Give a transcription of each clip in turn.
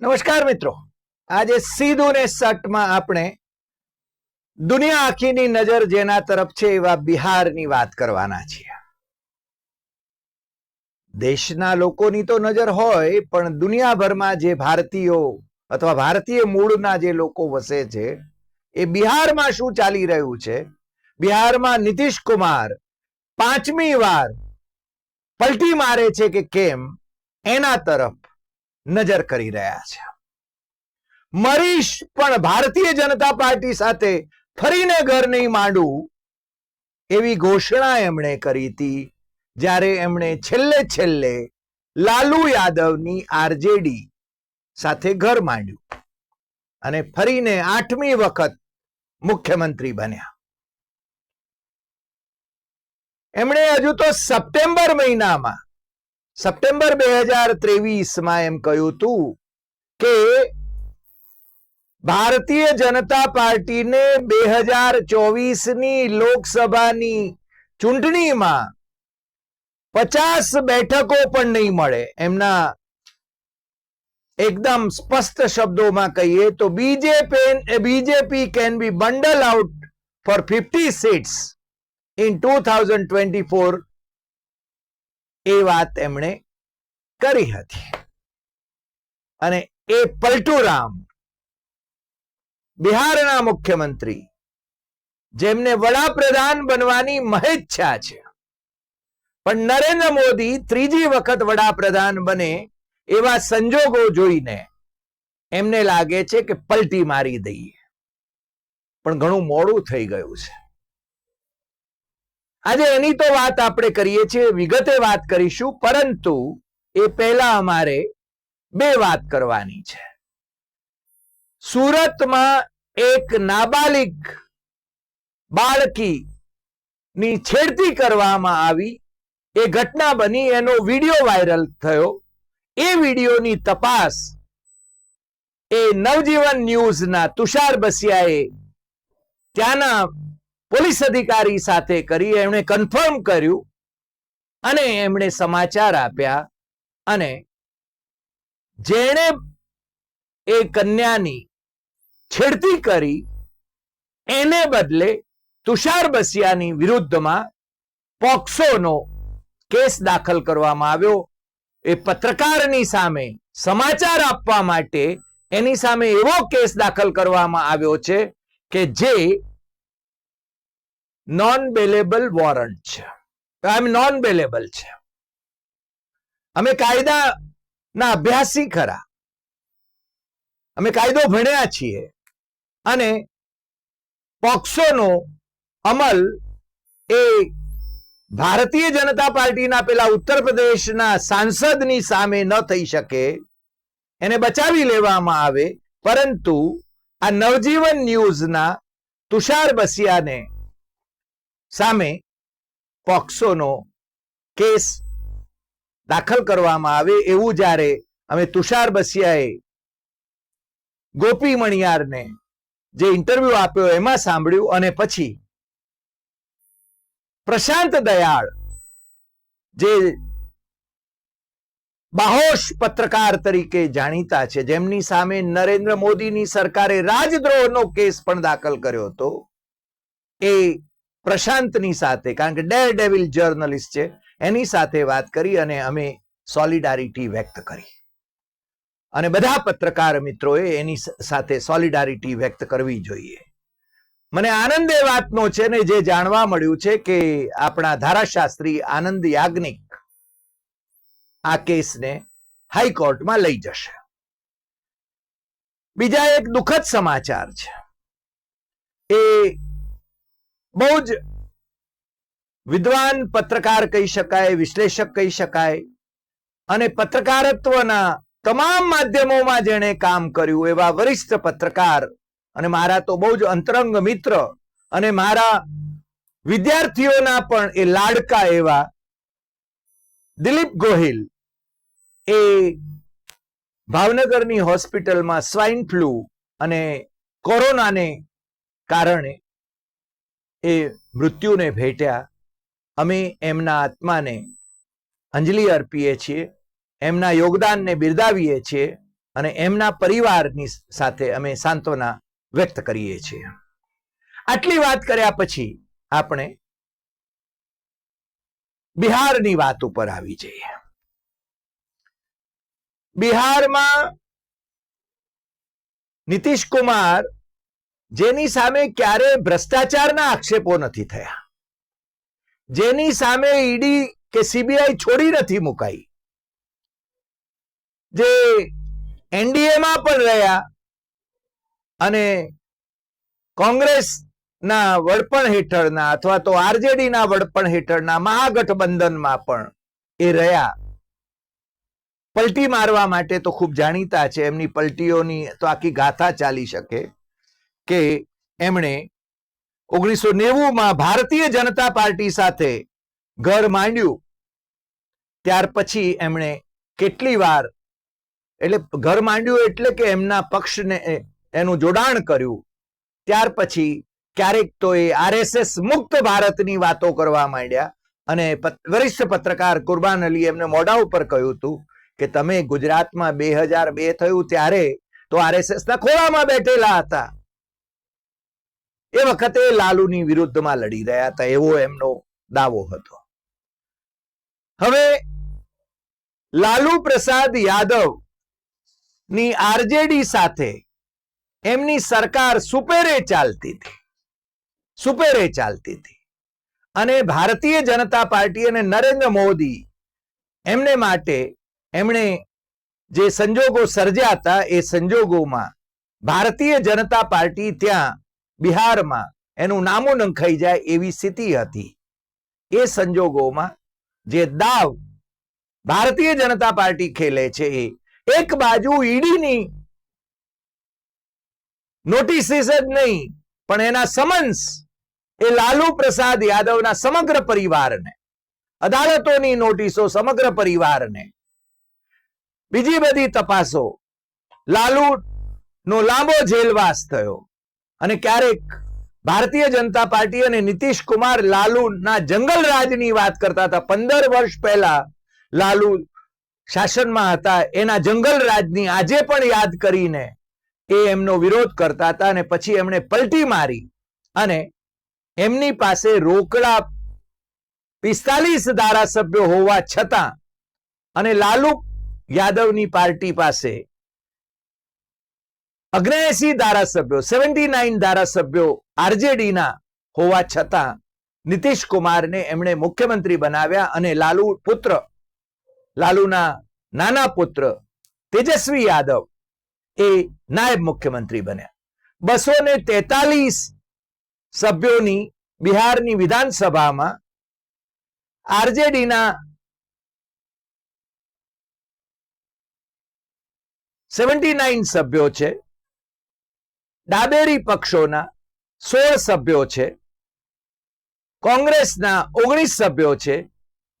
નમસ્કાર મિત્રો. આજે સીધું ને સટમાં આપણે દુનિયા આખીની નજર જેના તરફ છે એવા બિહારની વાત કરવાના છીએ. દેશના લોકોની તો નજર હોય, પણ દુનિયાભરમાં જે ભારતીયો અથવા ભારતીય મૂળના જે લોકો વસે છે, એ બિહારમાં શું ચાલી રહ્યું છે? બિહારમાં નીતિશ કુમાર પાંચમી વાર પલટી મારે છે કે કેમ? એના તરફ નજર કરી રહ્યા છે. મરીશ પણ ભારતીય જનતા પાર્ટી સાથે ફરીને ઘર નહીં માંડું એવી ઘોષણા એમણે કરી હતી, જ્યારે એમણે છેલ્લે છેલ્લે લાલુ યાદવની આરજેડી સાથે ઘર માંડ્યું અને ફરીને આઠમી વખત મુખ્યમંત્રી બન્યા. એમણે હજુ તો સપ્ટેમ્બર મહિનામાં સપ્ટેમ્બર બે હજાર ત્રેવીસમાં એમ કહ્યું હતું કે ભારતીય જનતા પાર્ટીને બે હજાર ચોવીસની લોકસભાની ચૂંટણીમાં પચાસ બેઠકો પણ નહીં મળે. એમના એકદમ સ્પષ્ટ શબ્દોમાં કહીએ તો BJP BJP can be bundle out for fifty seats in two thousand twenty four એ વાત એમણે કરી હતી. અને એ પલટુરામ, બિહારના મુખ્યમંત્રી, જેમને વડાપ્રધાન બનવાની મહેચ્છા છે. પણ નરેન્દ્ર મોદી ત્રીજી વખત વડાપ્રધાન બને એવા સંજોગો જોઈને એમને લાગે છે કે પલટી મારી દઈએ. પણ ઘણું મોડું થઈ ગયું છે. આજે એની તો વાત આપણે કરીએ છીએ, વિગતે વાત કરીશું, પરંતુ એ પહેલા અમારે બે વાત કરવાની છે. સુરતમાં એક નાબાલિગ બાળકી ની છેડતી કરવામાં આવી. એ ઘટના બની, એનો વીડિયો વાયરલ થયો. એ વિડીયોની તપાસ એ નવજીવન ન્યૂઝના તુષાર બસિયાએ ત્યાંના પોલીસ અધિકારી સાથે કરી એમણે કન્ફર્મ કર્યું અને એમણે સમાચાર આપ્યા અને જેણે એ કન્યાની છેડતી કરી એને બદલે તુષાર બસિયાની વિરુદ્ધમાં પોક્સોનો કેસ દાખલ કરવામાં આવ્યો. એ પત્રકારની સામે સમાચાર આપવા માટે એની સામે એવો કેસ દાખલ કરવામાં આવ્યો છે કે જે નોન બેલેબલ વોરંટ છે. આઈ નોન બેલેબલ છે. અમે કાયદાના અભ્યાસી ખરા. અમે કાયદો ભણ્યા છીએ અને પોક્સોનો અમલ એ ભારતીય જનતા પાર્ટીના પેલા ઉત્તર પ્રદેશના સાંસદની સામે ન થઈ શકે, એને બચાવી લેવામાં આવે, પરંતુ આ નવજીવન ન્યૂઝના તુષાર બસિયાને સામે પોક્સોનો કેસ દાખલ કરવામાં આવે એવું જ્યારે અમે તુષાર બસિયાએ ગોપી મણિયારને જે ઇન્ટરવ્યુ આપ્યો એમાં સાંભળ્યું અને પછી પ્રશાંત દયાળ જે બાહોશ પત્રકાર તરીકે જાણીતા છે, જેમની સામે નરેન્દ્ર મોદીની સરકારે રાજદ્રોહનો કેસ પણ દાખલ કર્યો હતો, એ પ્રશાંતની સાથે, કારણ કે ડેર ડેવિલ જર્નલિસ્ટ છે, એની સાથે વાત કરી અને અમે સોલિડારિટી વ્યક્ત કરી. અને બધા પત્રકાર મિત્રોએ એની સાથે સોલિડારિટી વ્યક્ત કરવી જોઈએ. મને આનંદ એ વાતનો છે ને જે જાણવા મળ્યું છે કે આપણા ધારાશાસ્ત્રી આનંદ યાજ્ઞિક આ કેસને હાઈકોર્ટમાં લઈ જશે. બીજા એક દુઃખદ સમાચાર છે. એ બહુ જ વિદ્વાન પત્રકાર કહી શકાય, વિશ્લેષક કહી શકાય અને પત્રકારત્વના તમામ માધ્યમોમાં જેણે કામ કર્યું એવા વરિષ્ઠ પત્રકાર અને મારા તો બહુ જ અંતરંગ મિત્ર અને મારા વિદ્યાર્થીઓના પણ એ લાડકા એવા દિલીપ ગોહિલ એ ભાવનગરની હોસ્પિટલમાં સ્વાઇન ફ્લૂ અને કોરોનાને કારણે એ મૃત્યુને ભેટ્યા. અમે એમના આત્માને અંજલિ અર્પીએ છીએ, એમના યોગદાનને બિરદાવીએ છીએ અને એમના પરિવારની સાથે અમે સાંત્વના વ્યક્ત કરીએ છીએ. આટલી વાત કર્યા પછી આપણે બિહારની વાત ઉપર આવી જઈએ. બિહારમાં નીતિશ કુમાર જેની સામે ક્યારે ભ્રષ્ટાચારના આક્ષેપો નથી થયા. જેની સામે ઈડી કે સીબીઆઈ છોડી નથી મુકાઈ. જે એનડીએમાં પણ રહ્યા અને કોંગ્રેસના વડપણ હેઠળના અથવા તો આરજેડીના વડપણ હેઠળના મહાગઠબંધનમાં પણ એ રહ્યા. પલટી મારવા માટે તો ખૂબ જાણીતા છે. એમની પલટીઓની તો આખી ગાથા ચાલી શકે. કે એમણે ઓગણીસો નેવુંમાં ભારતીય જનતા પાર્ટી સાથે ઘર માંડ્યું. ત્યાર પછી એમણે કેટલી વાર, એટલે ઘર માંડ્યું એટલે કે એમના પક્ષને એનું જોડાણ કર્યું. ત્યાર પછી ક્યારેક તો એ આરએસએસ મુક્ત ભારતની વાતો કરવા માંડ્યા અને વરિષ્ઠ પત્રકાર કુરબાન અલી એમને મોઢા ઉપર કહ્યું હતું કે તમે ગુજરાતમાં બે હજાર બે થયું ત્યારે તો આરએસએસ ના ખોળામાં બેઠેલા હતા. એ વખતે લાલુની વિરુદ્ધમાં લડી રહ્યા હતા, એવો એમનો દાવો હતો. હવે લાલુ પ્રસાદ યાદવની આરજેડી સાથે એમની સરકાર સુપેરે ચાલતી હતી, સુપેરે ચાલતી હતી. અને ભારતીય જનતા પાર્ટી અને નરેન્દ્ર મોદી એમને માટે એમણે જે સંજોગો સર્જ્યા હતા, એ સંજોગોમાં ભારતીય જનતા પાર્ટી ત્યાં બિહારમાં એનું નામો નંખાઈ જાય એવી સ્થિતિ હતી. એ સંજોગોમાં જે દાવ ભારતીય જનતા પાર્ટી ખેલે છે એક બાજુ ઈડીની નોટિસીસ જ નહીં, પણ એના સમન્સ એ લાલુ પ્રસાદ યાદવના સમગ્ર પરિવારને, અદાલતોની નોટિસો સમગ્ર પરિવારને, બીજી બધી તપાસો લાલુ નો લાંબો જેલવાસ થયો. અને ક્યારેક ભારતીય જનતા પાર્ટી અને નીતિશ કુમાર લાલુના જંગલ રાજની વાત કરતા હતા. પંદર વર્ષ પહેલા લાલુ શાસનમાં હતા. એના જંગલ રાજની આજે પણ યાદ કરીને એ એમનો વિરોધ કરતા હતા અને પછી એમણે પલટી મારી અને એમની પાસે રોકડા પિસ્તાલીસ ધારાસભ્યો હોવા છતાં અને લાલુ યાદવની પાર્ટી પાસે અગ્નેસી ધારાસભ્યો, સેવન્ટી નાઇન ધારાસભ્યો આરજેડીના હોવા છતાં નીતિશ કુમારને એમણે મુખ્યમંત્રી બનાવ્યા અને લાલુ પુત્ર, લાલુના નાના પુત્ર તેજસ્વી યાદવ એ નાયબ મુખ્યમંત્રી બન્યા. બસો ને તેતાલીસ સભ્યોની બિહારની વિધાનસભામાં આરજેડીના સેવન્ટી નાઇન સભ્યો છે. ડાબેરી પક્ષોના સોળ સભ્યો છે, કોંગ્રેસના ઓગણીસ સભ્યો છે,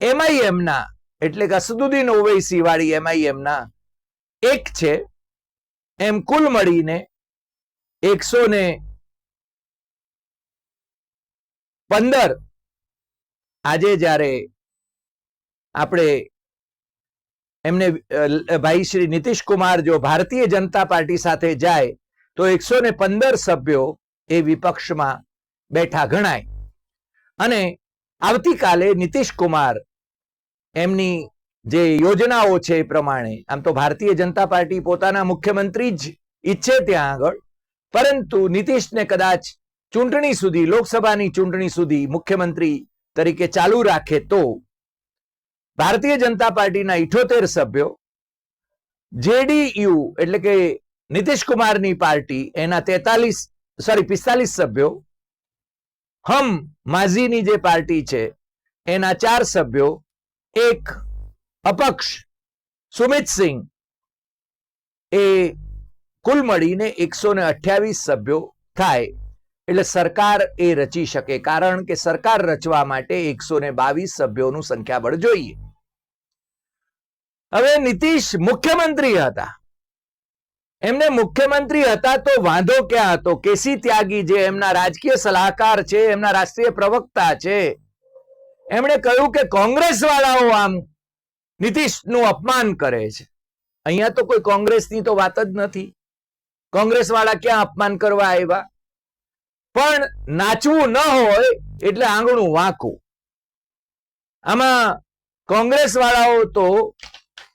એમઆઈએમના એટલે કે અસદુદ્દીન ઓવૈસી વાળી એમઆઈએમના એક છે, એમ કુલ મળીને એકસો ને પંદર. આજે જ્યારે આપણે એમને ભાઈ શ્રી નીતિશ કુમાર જો ભારતીય જનતા પાર્ટી સાથે જાય તો એકસો ને પંદર સભ્યો એ વિપક્ષમાં બેઠા ગણાય. અને આવતીકાલે નીતિશ કુમાર એમની જે યોજનાઓ છે એ પ્રમાણે, આમ તો ભારતીય જનતા પાર્ટી પોતાના મુખ્યમંત્રી જ ઈચ્છે ત્યાં આગળ, પરંતુ નીતિશને કદાચ ચૂંટણી સુધી, લોકસભાની ચૂંટણી સુધી મુખ્યમંત્રી તરીકે ચાલુ રાખે તો ભારતીય જનતા પાર્ટીના ઇઠોતેર સભ્યો, જેડીયુ એટલે કે નીતિશ કુમારની પાર્ટી, એના તેતાલીસ સોરી પિસ્તાલીસ સભ્યો, હમ માઝીની જે પાર્ટી છે, એના ચાર સભ્યો, એક અપક્ષ, સુમિત સિંહ, એ કુલ મળીને એકસો ને અઠ્યાવીસ સભ્યો થાય. એટલે સરકાર એ રચી શકે, કારણ કે સરકાર રચવા માટે એકસો ને બાવીસ સભ્યોનું સંખ્યાબળ જોઈએ. હવે નીતિશ મુખ્યમંત્રી હતા. એમને મુખ્યમંત્રી હતા તો વાંધો ક્યાં હતો? કેસી ત્યાગી જે એમના રાજકીય સલાહકાર છે, એમના રાષ્ટ્રીય પ્રવક્તા છે. એમણે કહ્યું કે કોંગ્રેસ વાળાઓ આમ નીતિશનું અપમાન કરે છે. અહીંયા તો કોઈ કોંગ્રેસની તો વાત જ નથી. કોંગ્રેસ વાળા ક્યાં અપમાન કરવા આવ્યા? પણ નાચવું ન હોય એટલે આંગણું વાંકું. આમાં કોંગ્રેસ વાળાઓ તો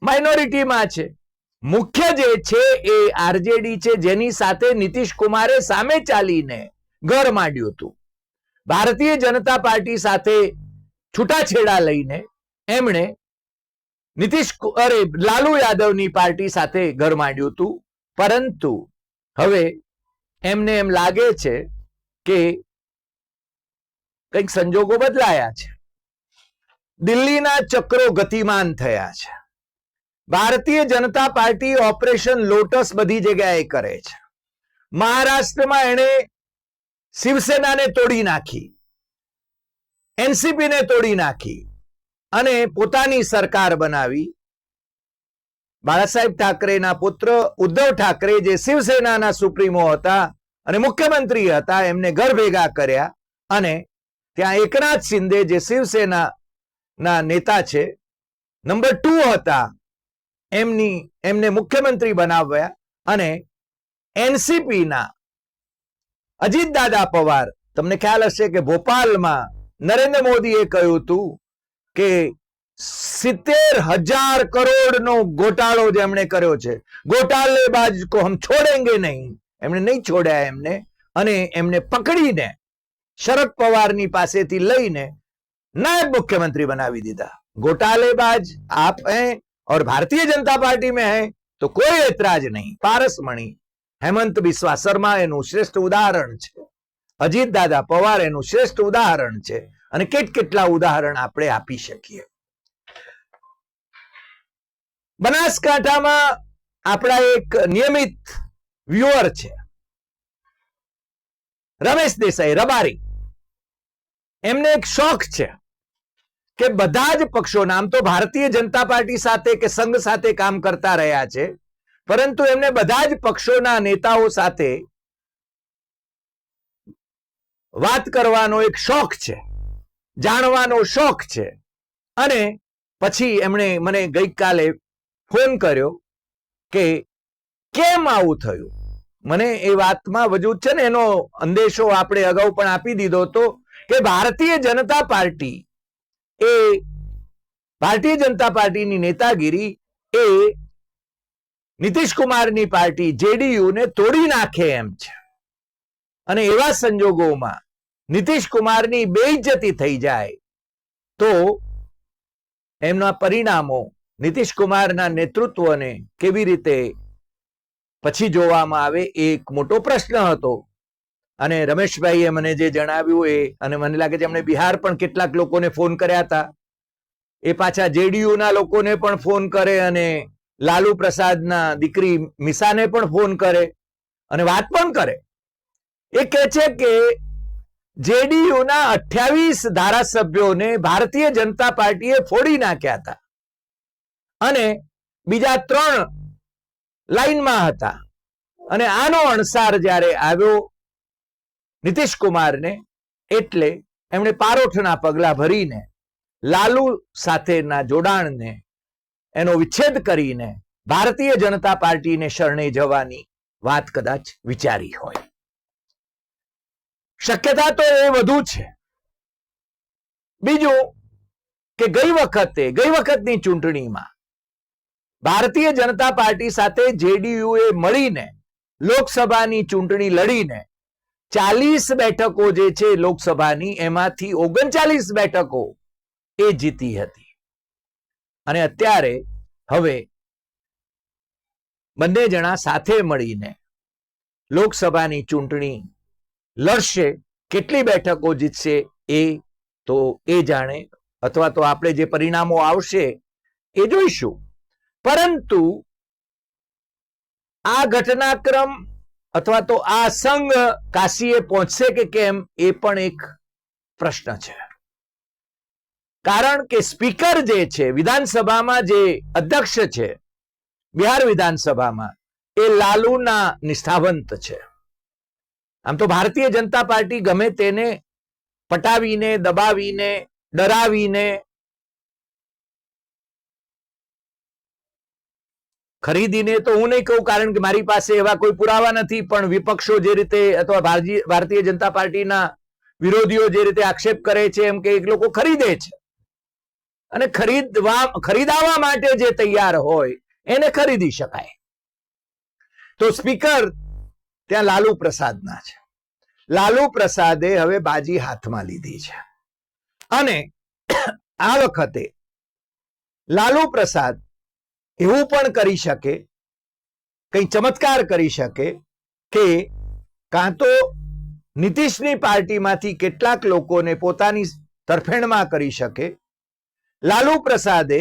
માઇનોરિટીમાં છે. મુખ્ય જે છે એ આરજેડી છે, જેની સાથે નીતિશ કુમારે સામે ચાલીને ઘર માંડ્યું હતું. ભારતીય જનતા પાર્ટી સાથે છૂટાછેડા લઈને એમણે નીતિશ અરે, લાલુ યાદવની પાર્ટી સાથે ઘર માંડ્યું હતું. પરંતુ હવે એમને એમ લાગે છે કે કંઈક સંજોગો બદલાયા છે. દિલ્હીના ચક્રો ગતિમાન થયા છે. Bharatiya Janata party operation lotus બધી જગ્યાએ કરે છે. મહારાષ્ટ્રમાં એણે શિવસેનાને તોડી નાખી. એનસીપીને તોડી નાખી અને પોતાની સરકાર બનાવી. બાળાસાહેબ ઠાકરેના પુત્ર ઉદ્ધવ ઠાકરે જે શિવસેનાના સુપ્રીમો હતા અને મુખ્યમંત્રી હતા, એમને ઘર ભેગા કર્યા અને ત્યાં એકનાથ શિંદે જે શિવસેના ના નેતા છે, નંબર ટુ હતા એમની, એમને મુખ્યમંત્રી બનાવ્યા અને એનસીપીના અજીત દાદા પવાર, તમને ખ્યાલ હશે કે ભોપાલમાં નરેન્દ્ર મોદીએ કહ્યું હતું કે સિત્તેર હજાર કરોડનો ગોટાળો જેમણે કર્યો છે. ગોટાલેબાજ કો હમ છોડેંગે નહીં. એમણે નહીં છોડ્યા એમને. અને એમને પકડીને શરદ પવારની પાસેથી લઈને નાયબ મુખ્યમંત્રી બનાવી દીધા. ગોટાલેબાજ આપ और भारतीय जनता पार्टी में हैं तो कोई ऐतराज नहीं પારસમણી હેમંત બિસ્વા શર્મા એનું શ્રેષ્ઠ ઉદાહરણ છે અજીત દાદા પવાર એનું શ્રેષ્ઠ ઉદાહરણ છે અને કેટ કેટલા ઉદાહરણ આપણે આપી શકીએ બનાસકાંઠામાં આપણા એક નિયમિત વ્યુઅર છે રમેશ દેસાઈ રબારી એમને એક શોખ છે કે બધા જ પક્ષો, નામ તો ભારતીય જનતા પાર્ટી સાથે કે સંઘ સાથે કામ કરતા રહ્યા છે, પરંતુ એમને બધા જ પક્ષોના નેતાઓ સાથે વાત કરવાનો એક શોખ છે, જાણવાનો શોખ છે. અને પછી એમણે મને ગઈકાલે ફોન કર્યો કે કેમ આવું થયું? મને એ વાતમાં વજૂદ છે ને એનો અંદેશો આપણે અગાઉ પણ આપી દીધો હતો કે ભારતીય જનતા પાર્ટી એ ભારતીય જનતા પાર્ટીની નેતાગીરી એ નીતિશ કુમારની પાર્ટી જેડીયુ ને તોડી નાખે એમ છે. અને એવા સંજોગોમાં નીતિશ કુમારની બેઇજ્જતી થઈ જાય તો એમના પરિણામો નીતિશ કુમારના નેતૃત્વને કેવી રીતે પછી જોવામાં આવે એ એક મોટો પ્રશ્ન હતો. અને રમેશભાઈએ મને જે જણાવ્યું એ, અને મને લાગે છે એમણે બિહાર પણ કેટલાક લોકોને ફોન કર્યા હતા. એ પાછા જેડીયુ ના લોકોને પણ ફોન કરે અને લાલુ પ્રસાદના દીકરી મિસાને પણ ફોન કરે અને વાત પણ કરે. એ કહે છે કે જેડીયુના અઠ્યાવીસ ધારાસભ્યોને ભારતીય જનતા પાર્ટીએ ફોડી નાખ્યા હતા અને બીજા ત્રણ લાઈનમાં હતા. અને આનો અણસાર જ્યારે આવ્યો નીતિશ કુમારને એટલે એમણે પારોઠના પગલા ભરીને લાલુ સાથેના જોડાણને એનો વિચ્છેદ કરીને ભારતીય જનતા પાર્ટીને શરણે જવાની વાત કદાચ વિચારી હોય. શક્યતા તો એ વધુ છે. બીજું કે ગઈ વખતે, ગઈ વખતની ચૂંટણીમાં ભારતીય જનતા પાર્ટી સાથે જેડીયુ એ મળીને લોકસભાની ચૂંટણી લડીને ચાલીસ બેઠકો જે છે લોકસભાની, એમાંથી ઓગણચાલીસ બેઠકો એ જીતી હતી. અને અત્યારે હવે બંને જણા સાથે મળીને લોકસભાની ચૂંટણી લડશે. કેટલી બેઠકો જીતશે એ તો એ જાણે, અથવા તો આપણે જે પરિણામો આવશે એ જોઈશું. પરંતુ આ ઘટનાક્રમ અથવા તો આ સંઘ કાશીએ પહોંચશે કે કેમ, એ પણ એક પ્રશ્ન છે. કારણ કે સ્પીકર જે છે, વિધાનસભામાં જે અધ્યક્ષ છે, બિહાર વિધાનસભામાં, એ લાલુના નિષ્ઠાવંત છે. આમ તો ભારતીય જનતા પાર્ટી ગમે તેને પટાવીને, દબાવીને, ડરાવીને ખરીદીને તો હું નહીં કહું, કારણ કે મારી પાસે એવા કોઈ પુરાવા નથી, પણ વિપક્ષો જે રીતે અથવા ભારતીય જનતા પાર્ટીના વિરોધીઓ જે રીતે આક્ષેપ કરે છે, એમ કે એક લોકો ખરીદે છે. અને ખરીદવા, ખરીદાવા માટે જે તૈયાર હોય, એને ખરીદી શકાય. તો સ્પીકર, ત્યાં લાલુ પ્રસાદના છે. લાલુ પ્રસાદે હવે બાજી હાથમાં લીધી છે. અને આ વખતે લાલુ પ્રસાદ એવું પણ કરી શકે, કંઈ ચમત્કાર કરી શકે કે કાં તો નીતિશની પાર્ટીમાંથી કેટલાક લોકોને પોતાની તરફેણમાં કરી શકે. લાલુ પ્રસાદે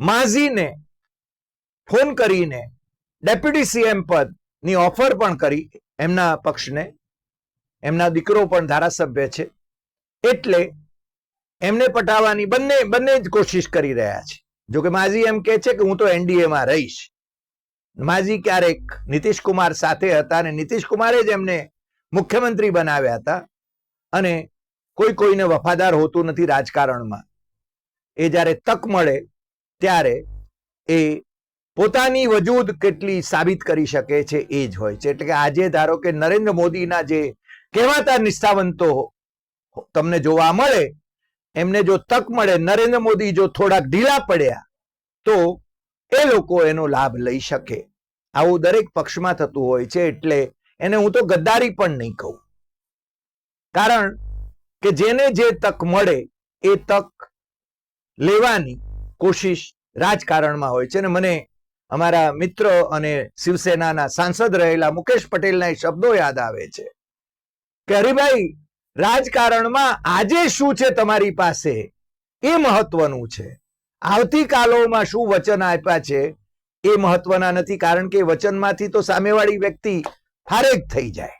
માઝીને ફોન કરીને ડેપ્યુટી સીએમ પદની ઓફર પણ કરી એમના પક્ષને. એમના દીકરો પણ ધારાસભ્ય છે. એટલે એમને પટાવવાની બંને બંને જ કોશિશ કરી રહ્યા છે. જો કે માઝી એમ કે છે કે હું તો એનડીએમાં રહીશ. માઝી ક્યારેક નીતિશ કુમાર સાથે હતા અને નીતિશ કુમારે જ એમને મુખ્યમંત્રી બનાવ્યા હતા અને કોઈ કોઈને વફાદાર હોતું નથી રાજકારણમાં. એ જ્યારે તક મળે ત્યારે એ પોતાની વજૂદ કેટલી સાબિત કરી શકે છે એ જ હોય છે. એટલે કે આજે ધારો કે નરેન્દ્ર મોદીના જે કહેવાતા નિષ્ઠાવંતો તમને જોવા મળે એમને જો તક મળે, નરેન્દ્ર મોદી જો થોડાક ઢીલા પડ્યા, તો એ લોકો એનો લાભ લઈ શકે. આવું દરેક પક્ષમાં થતું હોય છે, એટલે એને હું તો ગદ્દારી પણ નહીં કહું. કારણ કે જેને જે તક મળે, એ તક લેવાની કોશિશ રાજકારણમાં હોય છે. અને મને અમારા મિત્ર અને શિવસેનાના સાંસદ રહેલા મુકેશ પટેલના શબ્દો યાદ આવે છે કે હરિભાઈ રાજકારણમાં આજે શું છે તમારી પાસે? એ મહત્વનું છે. આવતીકાલોમાં શું વચન આપ્યા છે? એ મહત્વના નથી, કારણ કે વચનમાંથી તો સામેવાળી વ્યક્તિ ફારેક થઈ જાય.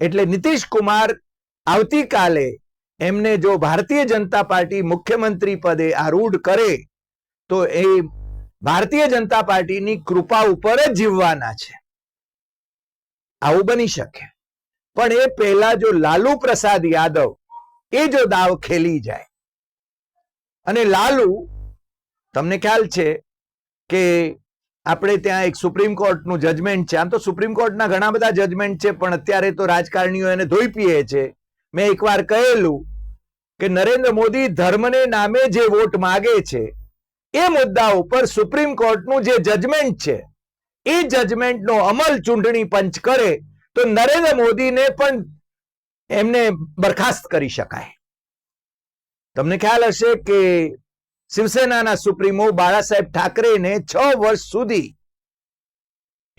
એટલે નીતિશ કુમાર આવતીકાલે એમને જો ભારતીય જનતા પાર્ટી મુખ્યમંત્રી પદે આરૂઢ કરે, તો એ ભારતીય જનતા પાર્ટીની કૃપા ઉપર જ જીવવાના છે. આવું બની શકે. પણ એ પહેલા જો લાલુ પ્રસાદ યાદવ, એ જો દાવ ખેલી જાય. અને લાલુ, તમને ખ્યાલ છે કે આપણે ત્યાં એક સુપ્રીમ કોર્ટનું જજમેન્ટ છે. આમ તો સુપ્રીમ કોર્ટના ઘણા બધા જજમેન્ટ છે, પણ અત્યારે તો રાજકારણીઓ એને ધોઈ પીએ છે. મેં એકવાર કહેલું કે નરેન્દ્ર મોદી ધર્મને નામે જે વોટ માગે છે, એ મુદ્દા ઉપર સુપ્રીમ કોર્ટનું જે જજમેન્ટ છે, એ જજમેન્ટનો અમલ ચૂંટણી પંચ કરે તો નરેન્દ્ર મોદીને પણ એમને બરખાસ્ત કરી શકાય. તમને ખ્યાલ હશે કે શિવસેનાના સુપ્રીમો બાળા ઠાકરેને છ વર્ષ સુધી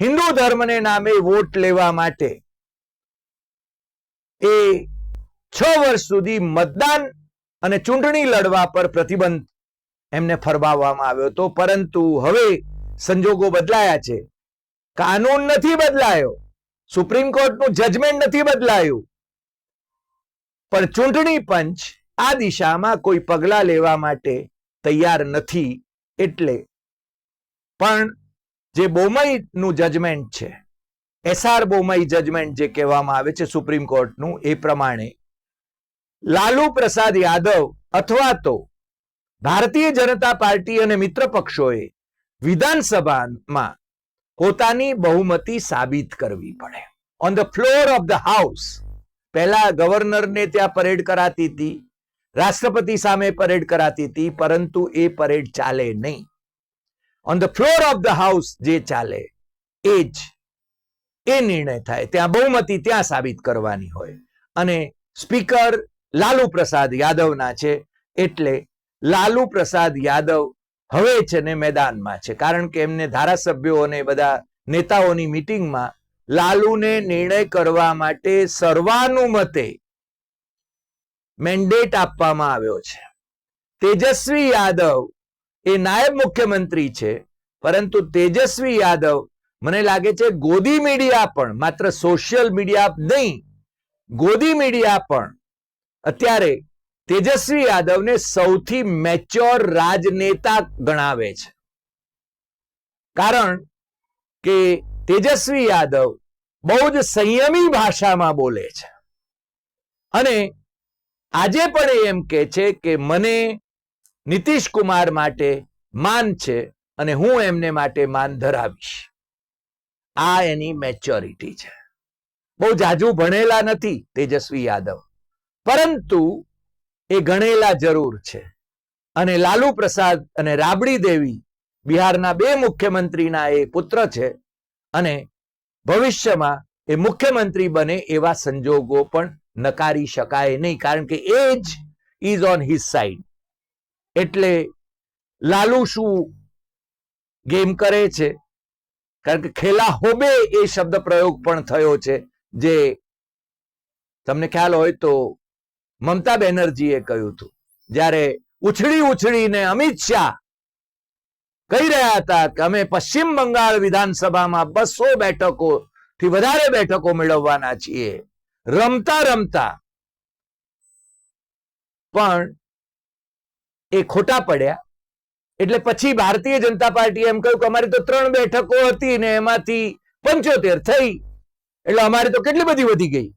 હિન્દુ ધર્મને નામે વોટ લેવા માટે એ છ વર્ષ સુધી મતદાન અને ચૂંટણી લડવા પર પ્રતિબંધ એમને ફરમાવવામાં આવ્યો હતો. પરંતુ હવે સંજોગો બદલાયા છે. કાનૂન નથી બદલાયો. સુપ્રીમ કોર્ટનું જજમેન્ટ નથી બદલાયું. પણ ચૂંટણી પંચ આ દિશામાં કોઈ પગલા લેવા માટે તૈયાર નથી એટલે. પણ જે બોમઈનું જજમેન્ટ છે એસઆર બોમઈ જજમેન્ટ જે કહેવામાં આવે છે સુપ્રીમ કોર્ટનું એ પ્રમાણે લાલુ પ્રસાદ યાદવ અથવા તો ભારતીય જનતા પાર્ટી અને મિત્ર પક્ષોએ વિધાનસભામાં પોતાની બહુમતી સાબિત કરવી પડે. On the floor of the house પહેલા ગવર્નરને ત્યાં પરેડ કરાતી હતી, રાષ્ટ્રપતિ સામે પરેડ કરાતી હતી, પરંતુ એ પરેડ ચાલે નહીં. On the floor of the house જે ચાલે, એ જ, એ નિર્ણય થાય. ત્યાં બહુમતી ત્યાં સાબિત કરવાની હોય. અને સ્પીકર લાલુ પ્રસાદ યાદવના છે, એટલે લાલુ પ્રસાદ યાદવ હવે છે ને મેદાનમાં છે. કારણ કે એમને ધારાસભ્યો અને બધા નેતાઓની મિટિંગમાં લાલુને નિર્ણય કરવા માટે સર્વાનુમતે મેન્ડેટ આપવામાં આવ્યો છે. તેજસ્વી યાદવ એ નાયબ મુખ્યમંત્રી છે, પરંતુ તેજસ્વી યાદવ મને લાગે છે ગોદી મીડિયા પણ, માત્ર સોશિયલ મીડિયા નહીં, ગોદી મીડિયા પણ અત્યારે તેજસ્વી યાદવને સૌથી મેચ્યોર રાજનેતા ગણાવે છે. કારણ કે તેજસ્વી યાદવ બહુ જ સંયમી ભાષામાં બોલે છે. અને આજે પણ એમ કે છે કે મને નીતિશ કુમાર માટે માન છે અને હું એમને માટે માન ધરાવીશ. આ એની મેચ્યોરિટી છે. બહુ જાજુ ભણેલા નથી તેજસ્વી યાદવ. પરંતુ એ ગણેલા જરૂર છે. અને લાલુ પ્રસાદ અને રાબડી દેવી બિહારના બે મુખ્યમંત્રીના એ પુત્ર છે અને ભવિષ્યમાં એ મુખ્યમંત્રી બને એવા સંજોગો પણ નકારી શકાય નહીં, કારણ કે edge is on his side. એટલે લાલુ શું ગેમ કરે છે? કારણ કે ખેલા હોબે એ શબ્દ પ્રયોગ પણ થયો છે. જે તમને ખ્યાલ હોય તો મમતા બેનર્જીએ કહ્યું હતું. જ્યારે ઉછળી ઉછળીને અમિત શાહ કહી રહ્યા હતા કે અમે પશ્ચિમ બંગાળ વિધાનસભામાં બસો બેઠકો થી વધારે બેઠકો મેળવવાના છીએ. રમતા રમતા પણ એ ખોટા પડ્યા. એટલે પછી ભારતીય જનતા પાર્ટી એમ કહ્યું કે અમારી તો ત્રણ બેઠકો હતી ને એમાંથી પંચોતેર થઈ. એટલે અમારી તો કેટલી બધી વધી ગઈ.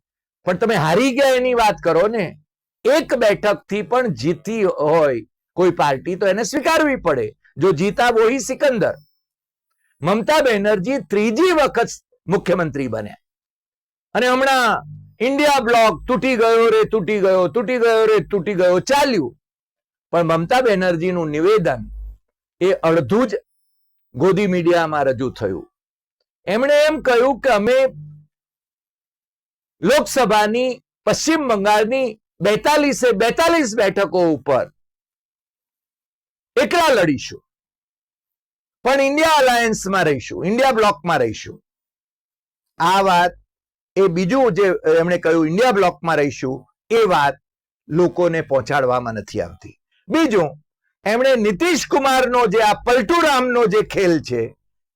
પણ તમે હારી ગયા એની વાત કરો ને. એક બેઠકથી પણ જીતી હોય કોઈ પાર્ટી તો એને સ્વીકારવી પડે. જો જીતા વોહી સિકંદર. મમતા બેનર્જી ત્રીજી વખત મુખ્યમંત્રી બન્યા. અને હમણાં ઇન્ડિયા બ્લોક તૂટી ગયો રે, તૂટી ગયો તૂટી ગયો રે, તૂટી ગયો, ચાલ્યું. પણ મમતા બેનર્જીનું નિવેદન એ અડધું જ ગોદી મીડિયામાં રજૂ થયું. એમણે એમ કહ્યું કે અમે લોકસભાની પશ્ચિમ બંગાળની બેતાલીસે બેતાલીસ બેઠકો ઉપર એકલા લડીશું. પણ ઇન્ડિયા અલાયન્સમાં રહીશું, ઇન્ડિયા બ્લોકમાં રહીશું. આ વાત, એ બીજું જે એમણે કહ્યું, ઇન્ડિયા બ્લોકમાં રહીશું, એ વાત લોકોને પહોંચાડવામાં નથી આવતી. બીજું, એમણે નીતિશ કુમારનો જે આ પલટુરામનો જે ખેલ છે,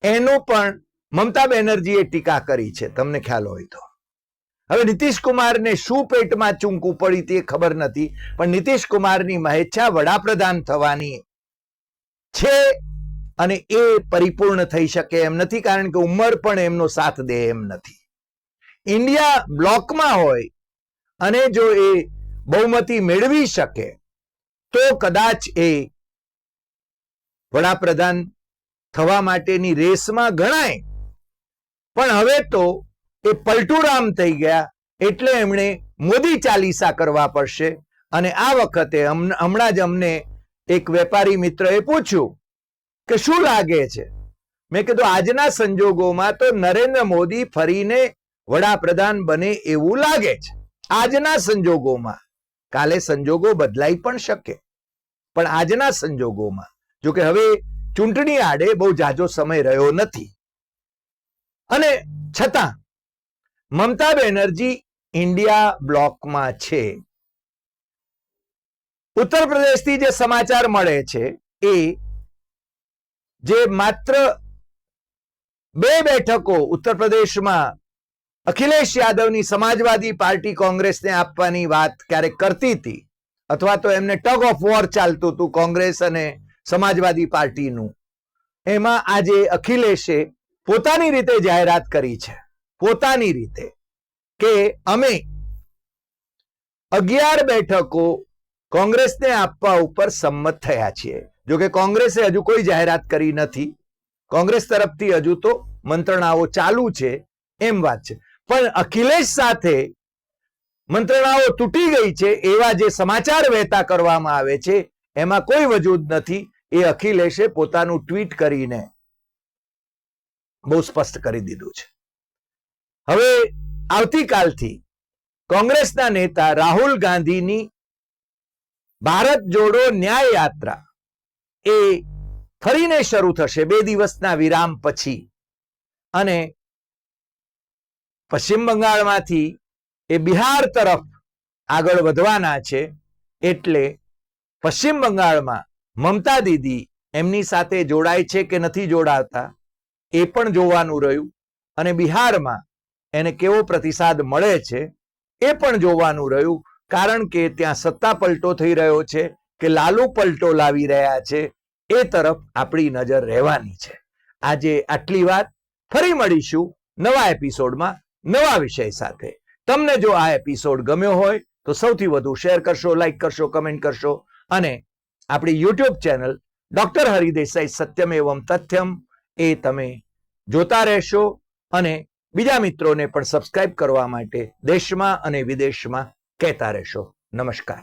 એનો પણ મમતા બેનર્જીએ ટીકા કરી છે. તમને ખ્યાલ હોય તો. હવે નીતિશ કુમારને શું પેટમાં ચૂંકવું પડી તે ખબર નથી, પણ નીતિશ કુમારની મહેચ્છા વડાપ્રધાન થવાની છે અને એ પરિપૂર્ણ થઈ શકે એમ નથી, કારણ કે ઉંમર પણ એમનો સાથ દે એમ નથી. ઇન્ડિયા બ્લોકમાં હોય અને જો એ બહુમતી મેળવી શકે, તો કદાચ એ વડાપ્રધાન થવા માટેની રેસમાં ગણાય. પણ હવે તો એ પલટુરામ થઈ ગયા એટલે એમણે મોદી ચાલીસા કરવા પડશે. અને આ વખતે હમણાં જ અમને એક વેપારી મિત્રએ પૂછ્યું કે શું લાગે છે? મેં કીધું, આજના સંજોગોમાં તો નરેન્દ્ર મોદી ફરીને વડાપ્રધાન બને એવું લાગે છે. આજના સંજોગોમાં. કાલે સંજોગો બદલાઈ પણ શકે. પણ આજના સંજોગોમાં. જો કે હવે ચૂંટણી આડે બહુ જાજો સમય રહ્યો નથી. અને છતાં મમતા બેનર્જી ઇન્ડિયા બ્લોકમાં છે. ઉત્તર પ્રદેશથી જે સમાચાર મળે છે એ જે માત્ર બે બેઠકો ઉત્તર પ્રદેશમાં અખિલેશ યાદવની સમાજવાદી પાર્ટી કોંગ્રેસને આપવાની વાત ક્યારેક કરતી હતી અથવા તો એમને ટગ ઓફ વોર ચાલતું હતું કોંગ્રેસ અને સમાજવાદી પાર્ટીનું. એમાં આજે અખિલેશે પોતાની રીતે જાહેરાત કરી છે. પોતાની રીતે કે અમે અગિયાર બેઠકો કોંગ્રેસને આપવા ઉપર સંમત થયા છીએ. જોકે કોંગ્રેસે હજુ કોઈ જાહેરાત કરી નથી. કોંગ્રેસ તરફથી હજુ તો મંત્રણાઓ ચાલુ છે, એમ વાત છે. પણ અખિલેશ સાથે મંત્રણાઓ તૂટી ગઈ છે, એવા જે સમાચાર વહેતા કરવામાં આવે છે, એમાં કોઈ વજૂદ નથી. એ અખિલેશે પોતાનું ટ્વીટ કરીને બહુ સ્પષ્ટ કરી દીધું છે. હવે આવતીકાલથી કોંગ્રેસના નેતા રાહુલ ગાંધીની ભારત જોડો ન્યાય યાત્રા એ ફરીને શરૂ થશે બે દિવસના વિરામ પછી. અને પશ્ચિમ બંગાળમાંથી એ બિહાર તરફ આગળ વધવાના છે એટલે પશ્ચિમ બંગાળમાં મમતા દીદી એમની સાથે જોડાય છે કે નથી જોડાતા એ પણ જોવાનું રહ્યું. અને બિહારમાં એને કેવો પ્રતિસાદ મળે છે એ પણ જોવાનું રહ્યું, કારણ કે ત્યાં સત્તા પલટો થઈ રહ્યો છે કે લાલુ પલટો લાવી રહ્યા છે, એ તરફ આપણી નજર રહેવાની છે. આજે આટલી વાત, ફરી મળીશું નવા એપિસોડમાં નવા વિષય સાથે. તમને જો આ એપિસોડ ગમ્યો હોય, તો સૌથી વધુ શેર કરશો, લાઈક કરશો, કમેન્ટ કરશો, અને આપણી યુટ્યુબ ચેનલ ડોક્ટર હરિદેસાઈ સત્યમ એવમ તથ્યમ એ તમે જોતા રહેશો, અને બીજા મિત્રોને પણ સબસ્ક્રાઇબ કરવા માટે દેશમાં અને વિદેશમાં કહેતા રહેશો. નમસ્કાર.